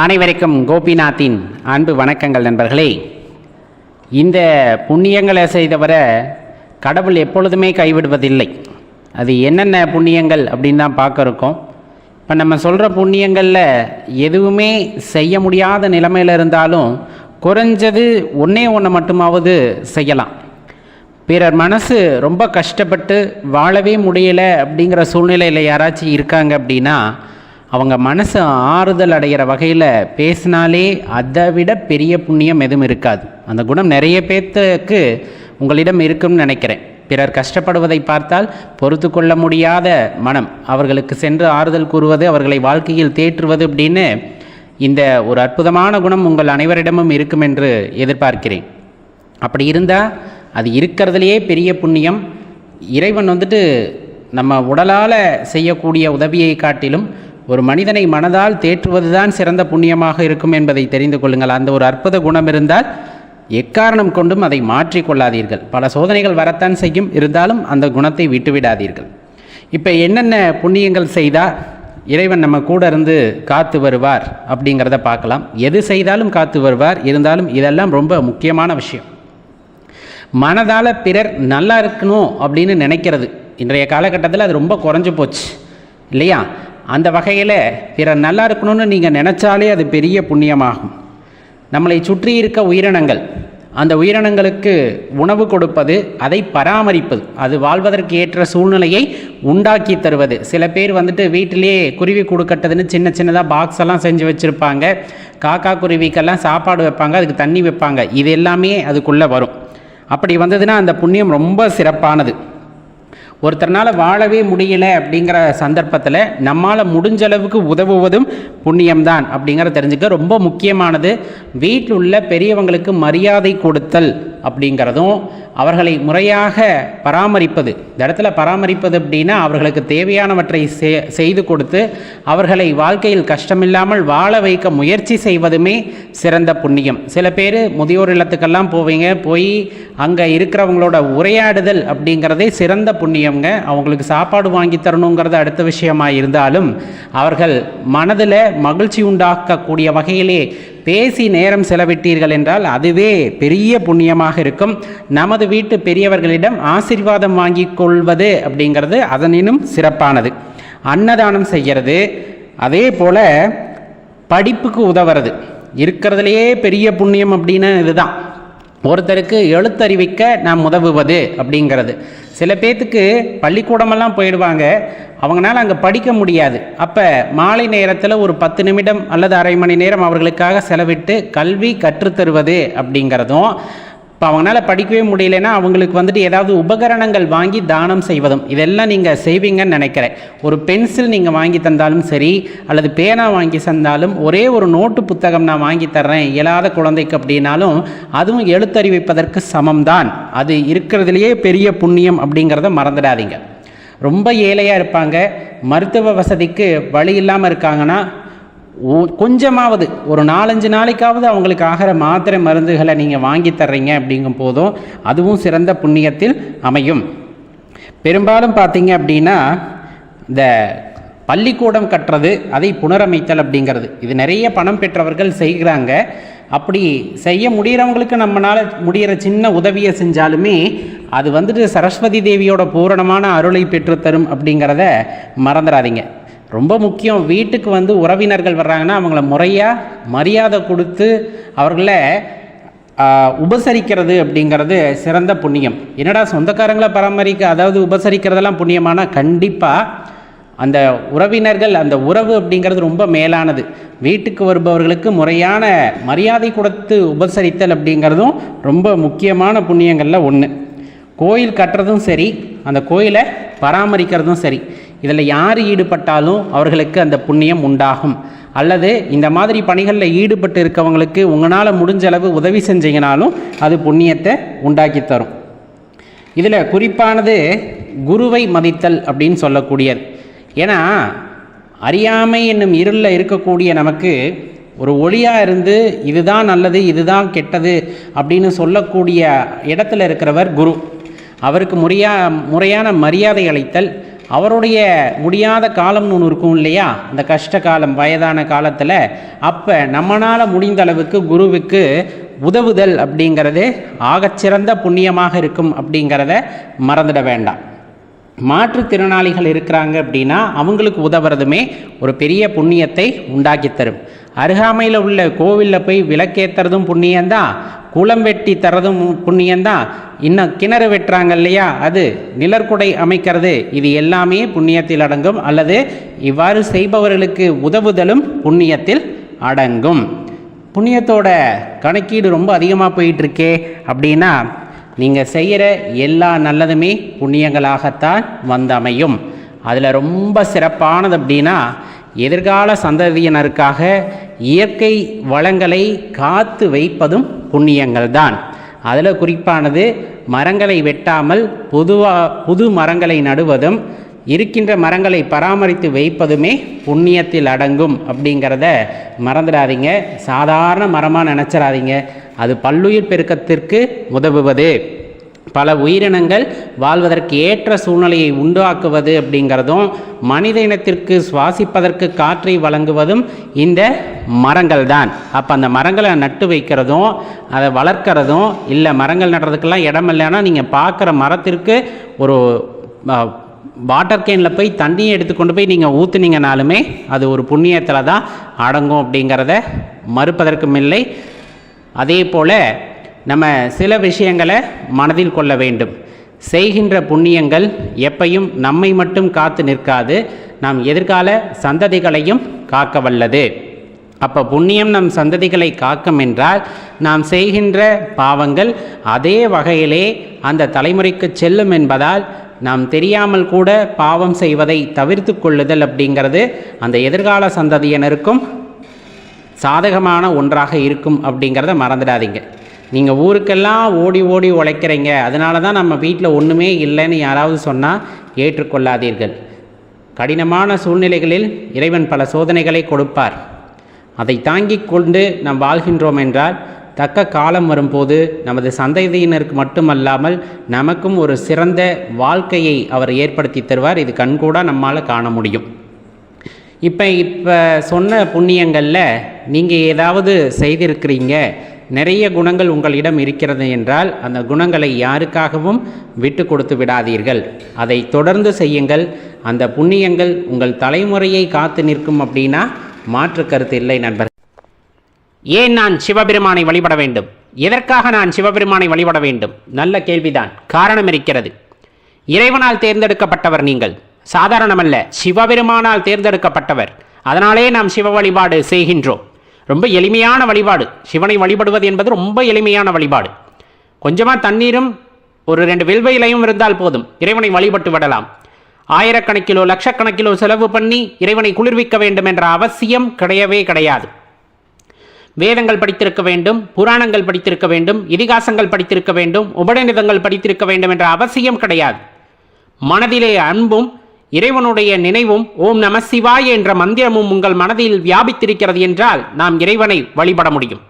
அனைவருக்கும் கோபிநாத்தின் அன்பு வணக்கங்கள் நண்பர்களே. இந்த புண்ணியங்களை செய்தவரை கடவுள் எப்பொழுதுமே கைவிடுவதில்லை. அது என்னென்ன புண்ணியங்கள் அப்படின்னு தான் பார்க்குறோம் இப்போ நம்ம சொல்கிற புண்ணியங்களில் எதுவுமே செய்ய முடியாத நிலைமையில் இருந்தாலும் குறைஞ்சது ஒன்றே ஒன்று மட்டுமாவது செய்யலாம். பிறர் மனசு ரொம்ப கஷ்டப்பட்டு வாழவே முடியலை அப்படிங்கிற சூழ்நிலையில் யாராச்சும் இருக்காங்க அப்படின்னா அவங்க மனசு ஆறுதல் அடைகிற வகையில் பேசினாலே அதை விட பெரிய புண்ணியம் எதுவும் இருக்காது. அந்த குணம் நிறைய பேர்த்துக்கு உங்களிடம் இருக்கும்னு நினைக்கிறேன். பிறர் கஷ்டப்படுவதை பார்த்தால் பொறுத்து கொள்ள முடியாத மனம் அவர்களுக்கு சென்று ஆறுதல் கூறுவது அவர்களை வாழ்க்கையில் தேற்றுவது அப்படின்னு இந்த ஒரு அற்புதமான குணம் உங்கள் அனைவரிடமும் இருக்கும் என்று எதிர்பார்க்கிறேன். அப்படி இருந்தால் அது இருக்கிறதுலையே பெரிய புண்ணியம். இறைவன் வந்துட்டு நம்ம உடலால் செய்யக்கூடிய உதவியை காட்டிலும் ஒரு மனிதனை மனதால் தேற்றுவதுதான் சிறந்த புண்ணியமாக இருக்கும் என்பதை தெரிந்து கொள்ளுங்கள். அந்த ஒரு அற்புத குணம் இருந்தால் எக்காரணம் கொண்டும் அதை மாற்றிக்கொள்ளாதீர்கள் பல சோதனைகள் வரத்தான் செய்யும். இருந்தாலும் அந்த குணத்தை விட்டுவிடாதீர்கள். இப்போ என்னென்ன புண்ணியங்கள் செய்தால் இறைவன் நம்ம கூட இருந்து காத்து வருவார் அப்படிங்கிறத பார்க்கலாம். எது செய்தாலும் காத்து வருவார். இருந்தாலும் இதெல்லாம் ரொம்ப முக்கியமான விஷயம். மனதால் பிறர் நல்லா இருக்கணும் அப்படின்னு நினைக்கிறது. இன்றைய காலகட்டத்தில் அது ரொம்ப குறைஞ்சு போச்சு. இல்லையா? அந்த வகையில் பிறர் நல்லா இருக்கணும்னு நீங்கள் நினச்சாலே அது பெரிய புண்ணியமாகும். நம்மளை சுற்றி இருக்க உயிரினங்கள் அந்த உயிரினங்களுக்கு உணவு கொடுப்பது அதை பராமரிப்பது அது வாழ்வதற்கு ஏற்ற சூழ்நிலையை உண்டாக்கி தருவது. சில பேர் வந்துட்டு வீட்டிலேயே குருவி கொடுக்கட்டதுன்னு சின்ன சின்னதாக பாக்ஸ் எல்லாம் செஞ்சு வச்சுருப்பாங்க. காக்கா குருவிக்கெல்லாம் சாப்பாடு வைப்பாங்க அதுக்கு தண்ணி வைப்பாங்க. இது எல்லாமே அதுக்குள்ளே வரும். அப்படி வந்ததுன்னா அந்த புண்ணியம் ரொம்ப சிறப்பானது. ஒருத்தர்னால் வாழவே முடியல அப்படிங்கிற சந்தர்ப்பத்தில் நம்மால் முடிஞ்ச அளவுக்கு உதவுவதும் புண்ணியம்தான் அப்படிங்கிறத தெரிஞ்சுக்க ரொம்ப முக்கியமானது. வீட்டில் உள்ள பெரியவங்களுக்கு மரியாதை கொடுத்தல். அப்படிங்கிறதும் அவர்களை முறையாக பராமரிப்பது. இந்த இடத்துல பராமரிப்பது அப்படின்னா அவர்களுக்கு தேவையானவற்றை செ- செய்து கொடுத்து அவர்களை வாழ்க்கையில் கஷ்டமில்லாமல் வாழ வைக்க முயற்சி செய்வதுமே சிறந்த புண்ணியம். சில பேர் முதியோர் இல்லத்துக்கெல்லாம் போவீங்க போய் அங்கே இருக்கிறவங்களோட உரையாடுதல் அப்படிங்கிறதே சிறந்த புண்ணியங்க அவங்களுக்கு சாப்பாடு வாங்கி தரணுங்கிறது அடுத்த விஷயமா இருந்தாலும் அவர்கள் மனதில் மகிழ்ச்சி உண்டாக்கக்கூடிய வகையிலே பேசி நேரம் செலவிட்டீர்கள் என்றால் அதுவே பெரிய புண்ணியமாக இருக்கும். நமது வீட்டு பெரியவர்களிடம் ஆசீர்வாதம் வாங்கி கொள்வது அப்படிங்கிறது அதனினும் சிறப்பானது. அன்னதானம் செய்கிறது. அதே போல் படிப்புக்கு உதவுறது. இருக்கிறதுலையே பெரிய புண்ணியம் அப்படின்னு இதுதான். ஒருத்தருக்கு எழுத்தறிவிக்க நாம் உதவுவது அப்படிங்கிறது. சில பேர்த்துக்கு பள்ளிக்கூடமெல்லாம் போயிடுவாங்க. அவங்களால அங்கே படிக்க முடியாது. அப்போ மாலை நேரத்தில் ஒரு பத்து நிமிடம் அல்லது அரை மணி நேரம் அவர்களுக்காக செலவிட்டு கல்வி கற்றுத்தருவது அப்படிங்கிறதும் இப்போ அவங்களால படிக்கவே முடியலன்னா அவங்களுக்கு வந்துட்டு ஏதாவது உபகரணங்கள் வாங்கி தானம் செய்வதும். இதெல்லாம் நீங்கள் செய்வீங்கன்னு நினைக்கிறேன். ஒரு பென்சில் நீங்கள் வாங்கி தந்தாலும் சரி அல்லது பேனா வாங்கி தந்தாலும் ஒரே ஒரு நோட்டு புத்தகம் நான் வாங்கி தர்றேன். இயலாத குழந்தைக்கு அப்படின்னாலும் அதுவும் எழுத்தறிவிப்பதற்கு சமம்தான். அது இருக்கிறதுலையே பெரிய புண்ணியம் அப்படிங்கிறத மறந்துடாதீங்க. ரொம்ப ஏழையாக இருப்பாங்க. மருத்துவ வசதிக்கு வழி இல்லாமல் இருக்காங்கன்னா கொஞ்சமாவது ஒரு நாலஞ்சு நாளைக்காவது அவங்களுக்கு ஆகிற மாத்திரை மருந்துகளை நீங்கள் வாங்கி தர்றீங்க அப்படிங்கும் போதும் அதுவும் சிறந்த புண்ணியத்தில் அமையும். பெரும்பாலும் பார்த்தீங்க அப்படின்னா இந்த பள்ளிக்கூடம் கட்டுறது அதை புனரமைத்தல் அப்படிங்கிறது. இது நிறைய பணம் பெற்றவர்கள் செய்கிறாங்க. அப்படி செய்ய முடிகிறவங்களுக்கு நம்மளால் முடிகிற சின்ன உதவியை செஞ்சாலுமே அது வந்துட்டு சரஸ்வதி தேவியோட பூரணமான அருளை பெற்றுத்தரும் அப்படிங்கிறத மறந்துடாதீங்க ரொம்ப முக்கியம் வீட்டுக்கு வந்து உறவினர்கள் வர்றாங்கன்னா அவங்கள முறையாக மரியாதை கொடுத்து அவர்களை உபசரிக்கிறது அப்படிங்கிறது சிறந்த புண்ணியம். என்னடா சொந்தக்காரங்களை பராமரிக்க அதாவது உபசரிக்கிறதெல்லாம் புண்ணியமானா கண்டிப்பாக அந்த உறவினர்கள் அந்த உறவு அப்படிங்கிறது ரொம்ப மேலானது. வீட்டுக்கு வருபவர்களுக்கு முறையான மரியாதை கொடுத்து உபசரித்தல் அப்படிங்கிறதும் ரொம்ப முக்கியமான புண்ணியங்களில் ஒன்று கோயில் கட்டுறதும் சரி அந்த கோயிலை பராமரிக்கிறதும் சரி. இதில் யார் ஈடுபட்டாலும் அவர்களுக்கு அந்த புண்ணியம் உண்டாகும். அல்லது இந்த மாதிரி பணிகளில் ஈடுபட்டு இருக்கவங்களுக்கு உங்களால் முடிஞ்ச அளவு உதவி செஞ்சீங்கனாலும் அது புண்ணியத்தை உண்டாக்கி தரும். இதில் குறிப்பானது குருவை மதித்தல் அப்படின்னு சொல்லக்கூடியது. ஏன்னா அறியாமை என்னும் இருளில் இருக்கக்கூடிய நமக்கு ஒரு ஒளியாக இருந்து இதுதான் நல்லது இதுதான் கெட்டது அப்படின்னு சொல்லக்கூடிய இடத்துல இருக்கிறவர் குரு. அவருக்கு முறையா முறையான மரியாதை அளித்தல் அவருடைய முடியாத காலம்னு ஒன்று இருக்கும் இல்லையா? அந்த கஷ்ட காலம் வயதான காலத்தில் அப்போ நம்மளால் முடிந்த அளவுக்கு குருவுக்கு உதவுதல் அப்படிங்கிறது ஆகச்சிறந்த புண்ணியமாக இருக்கும் அப்படிங்கிறத மறந்துட வேண்டாம். மாற்றுத்திறனாளிகள் இருக்கிறாங்க அப்படின்னா அவங்களுக்கு உதவுறதுமே ஒரு பெரிய புண்ணியத்தை உண்டாக்கி தரும். அருகாமையில் உள்ள கோவிலில் போய் விளக்கேற்றுறதும் புண்ணியந்தான் குளம் வெட்டி தரதும் புண்ணியந்தான் இன்னும் கிணறு வெட்டுறாங்க இல்லையா? அது நிழற்குடை அமைக்கிறது. இது எல்லாமே புண்ணியத்தில் அடங்கும். அல்லது இவ்வாறு செய்பவர்களுக்கு உதவுதலும் புண்ணியத்தில் அடங்கும். புண்ணியத்தோட கணக்கீடு ரொம்ப அதிகமாக போயிட்டுருக்கே அப்படின்னா நீங்கள் செய்கிற எல்லா நல்லதுமே புண்ணியங்களாகத்தான் வந்து அமையும் அதில் ரொம்ப சிறப்பானது அப்படின்னா எதிர்கால சந்ததியினருக்காக இயற்கை வளங்களை காத்து வைப்பதும் புண்ணியங்கள் தான் அதில் குறிப்பானது மரங்களை வெட்டாமல் பொதுவாக புது மரங்களை நடுவதும் இருக்கின்ற மரங்களை பராமரித்து வைப்பதுமே புண்ணியத்தில் அடங்கும் அப்படிங்கிறத மறந்துடாதீங்க. சாதாரண மரமாக நினச்சிடாதீங்க. அது பல்லுயிர் பெருக்கத்திற்கு உதவுவது. பல உயிரினங்கள் வாழ்வதற்கு ஏற்ற சூழ்நிலையை உண்டாக்குவது அப்படிங்கிறதும் மனித இனத்திற்கு சுவாசிப்பதற்கு காற்றை வழங்குவதும் இந்த மரங்கள் தான் அப்போ அந்த மரங்களை நட்டு வைக்கிறதும் அதை வளர்க்குறதும் இல்லை மரங்கள் நடுறதுக்கெல்லாம் இடம் இல்லைன்னா நீங்கள் பார்க்குற மரத்திற்கு ஒரு வாட்டர் கேனில் போய் தண்ணியை எடுத்துக்கொண்டு போய் நீங்கள் ஊற்றுனீங்கனாலுமே அது ஒரு புண்ணியத்தில் தான் அடங்கும் அப்படிங்கிறத மறுப்பதற்கும் இல்லை. அதே போல் நம்ம சில விஷயங்களை மனதில் கொள்ள வேண்டும். செய்கின்ற புண்ணியங்கள் எப்பையும் நம்மை மட்டும் காத்து நிற்காது நாம் எதிர்கால சந்ததிகளையும் காக்க வல்லது. அப்போ புண்ணியம் நம் சந்ததிகளை காக்கும் என்றால் நாம் செய்கின்ற பாவங்கள் அதே வகையிலே அந்த தலைமுறைக்கு செல்லும் என்பதால் நாம் தெரியாமல் கூட பாவம் செய்வதை தவிர்த்து கொள்ளுதல் அப்படிங்கிறது அந்த எதிர்கால சந்ததியினருக்கும் சாதகமான ஒன்றாக இருக்கும் அப்படிங்கிறத மறந்துடாதீங்க. நீங்கள் ஊருக்கெல்லாம் ஓடி ஓடி உழைக்கிறீங்க. அதனால தான் நம்ம வீட்டில் ஒன்றுமே இல்லைன்னு யாராவது சொன்னால் ஏற்றுக்கொள்ளாதீர்கள். கடினமான சூழ்நிலைகளில் இறைவன் பல சோதனைகளை கொடுப்பார். அதை தாங்கிக் கொண்டு நாம் வாழ்கின்றோம் என்றால் தக்க காலம் வரும்போது நமது சந்ததியினருக்கு மட்டுமல்லாமல் நமக்கும் ஒரு சிறந்த வாழ்க்கையை அவர் ஏற்படுத்தி தருவார். இது கண்கூடாக நம்மால் காண முடியும். இப்போ இப்போ சொன்ன புண்ணியங்களில் நீங்கள் ஏதாவது செய்திருக்கிறீங்க. நிறைய குணங்கள் உங்களிடம் இருக்கிறது என்றால் அந்த குணங்களை யாருக்காகவும் விட்டு கொடுத்து விடாதீர்கள். அதை தொடர்ந்து செய்யுங்கள். அந்த புண்ணியங்கள் உங்கள் தலைமுறையை காத்து நிற்கும் அப்படின்னா மாற்று கருத்து இல்லை நண்பர் ஏன் நான் சிவபெருமானை வழிபட வேண்டும்? எதற்காக நான் சிவபெருமானை வழிபட வேண்டும்? நல்ல கேள்விதான். காரணம் இருக்கிறது. இறைவனால் தேர்ந்தெடுக்கப்பட்டவர் நீங்கள். சாதாரணமல்ல சிவபெருமானால் தேர்ந்தெடுக்கப்பட்டவர். அதனாலே நாம் சிவ வழிபாடு செய்கின்றோம். ரொம்ப எளிமையான வழிபாடு. சிவனை வழிபடுவது என்பது ரொம்ப எளிமையான வழிபாடு. கொஞ்சமாக தண்ணீரும் ஒரு ரெண்டு வில்வையிலையும் இருந்தால் போதும். இறைவனை வழிபட்டு விடலாம். ஆயிரக்கணக்கிலோ லட்சக்கணக்கிலோ செலவு பண்ணி இறைவனை குளிர்விக்க வேண்டும் என்ற அவசியம் கிடையவே கிடையாது. வேதங்கள் படித்திருக்க வேண்டும் புராணங்கள் படித்திருக்க வேண்டும் இதிகாசங்கள் படித்திருக்க வேண்டும் உபநிடதங்கள் படித்திருக்க வேண்டும் என்ற அவசியம் கிடையாது. மனதிலே அன்பும் இறைவனுடைய நினைவும் ஓம் நம சிவாய என்ற மந்திரமும் உங்கள் மனதில் வியாபித்திருக்கிறது என்றால் நாம் இறைவனை வழிபட முடியும்.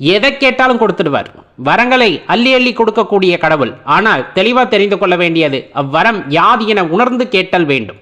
எதை கேட்டாலும் கொடுத்துடுவார். வரங்களை அள்ளி அள்ளி கொடுக்கக்கூடிய கடவுள். ஆனால் தெளிவாக தெரிந்து கொள்ள வேண்டியது அவ்வரம் யாது என உணர்ந்து கேட்டல் வேண்டும்.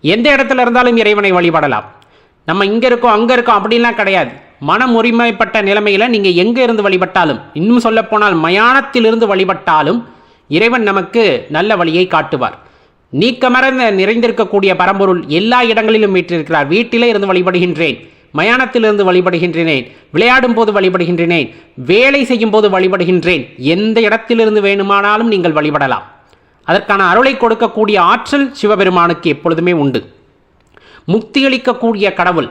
எந்த இடத்துல இருந்தாலும் இறைவனை வழிபடலாம். நம்ம இங்க இருக்கோம் அங்க இருக்கோம் அப்படின்லாம் கிடையாது. மனம் ஒருமைப்பட்ட நிலைமையில நீங்க எங்க இருந்து வழிபட்டாலும் இன்னும் சொல்லப்போனால் மயானத்திலிருந்து வழிபட்டாலும் இறைவன் நமக்கு நல்ல வழியை காட்டுவார். நீக்கமறந்த நிறைந்திருக்கக்கூடிய பரம்பொருள் எல்லா இடங்களிலும் வீற்றிருக்கிறார். வீட்டிலே இருந்து வழிபடுகின்றேன். மயானத்திலிருந்து வழிபடுகின்றேன். விளையாடும் போது வழிபடுகின்றேன். வேலை செய்யும் போது வழிபடுகின்றேன். எந்த இடத்திலிருந்து வேணுமானாலும் நீங்கள் வழிபடலாம். அதற்கான அருளை கொடுக்கக்கூடிய ஆற்றல் சிவபெருமானுக்கு எப்பொழுதுமே உண்டு. முக்தியளிக்கக்கூடிய கடவுள்.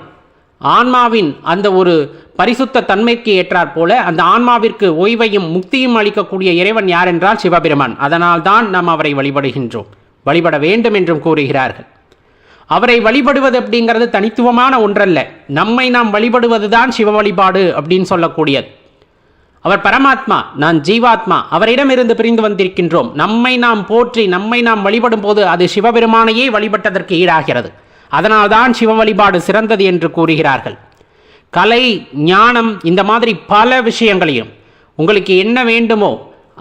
ஆன்மாவின் அந்த ஒரு பரிசுத்த தன்மைக்கு ஏற்றாற் போல அந்த ஆன்மாவிற்கு ஓய்வையும் முக்தியும் அளிக்கக்கூடிய இறைவன் யார் என்றால் சிவபெருமான். அதனால் தான் நாம் அவரை வழிபடுகின்றோம். வழிபட வேண்டும் என்றும் கூறுகிறார்கள். அவரை வழிபடுவது அப்படிங்கிறது தனித்துவமான ஒன்றல்ல. நம்மை நாம் வழிபடுவது தான் சிவ வழிபாடு அப்படின்னு சொல்லக்கூடியது. அவர் பரமாத்மா நான் ஜீவாத்மா அவரிடமிருந்து பிரிந்து வந்திருக்கின்றோம். நம்மை நாம் போற்றி நம்மை நாம் வழிபடும் போது அது சிவபெருமானையே வழிபட்டதற்கு ஈடாகிறது. அதனால்தான் சிவ வழிபாடு சிறந்தது என்று கூறுகிறார்கள். கலை ஞானம் இந்த மாதிரி பல விஷயங்களையும் உங்களுக்கு என்ன வேண்டுமோ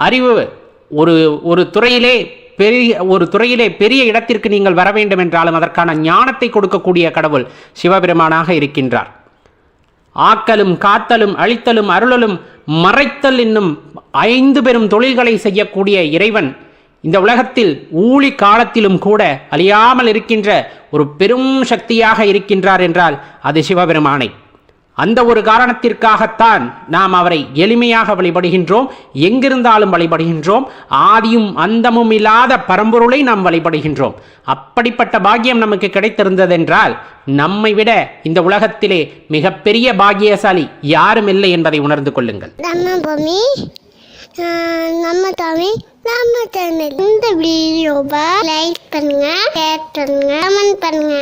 அறிவு ஒரு ஒரு துறையிலே பெரிய ஒரு துறையிலே பெரிய இடத்திற்கு நீங்கள் வர வேண்டும் என்றாலும் அதற்கான ஞானத்தை கொடுக்கக்கூடிய கடவுள் சிவபெருமானாக இருக்கின்றார். ஆக்கலும் காத்தலும் அழித்தலும் அருளலும் மறைத்தல் என்னும் ஐந்து பெரும் தொழில்களை செய்யக்கூடிய இறைவன் இந்த உலகத்தில் ஊழி காலத்திலும் கூட அழியாமல் இருக்கின்ற ஒரு பெரும் சக்தியாக இருக்கின்றார் என்றால் அது சிவபெருமானை. அந்த ஒரு காரணத்திற்காகத்தான் நாம் அவரை எளிமையாக வழிபடுகின்றோம். எங்கிருந்தாலும் வழிபடுகின்றோம். ஆதியும் அந்தமும் இல்லாத பரம்பொருளை நாம் வழிபடுகின்றோம். அப்படிப்பட்ட பாக்கியம் நமக்கு கிடைத்திருந்ததென்றால் நம்மை விட இந்த உலகத்திலே மிகப்பெரிய பாக்கியசாலி யாரும் இல்லை என்பதை உணர்ந்து கொள்ளுங்கள். நம்ம பூமி நம்ம தமிழ் நம்ம சேனல். இந்த வீடியோவை லைக் பண்ணுங்க ஷேர் பண்ணுங்க கமெண்ட் பண்ணுங்க.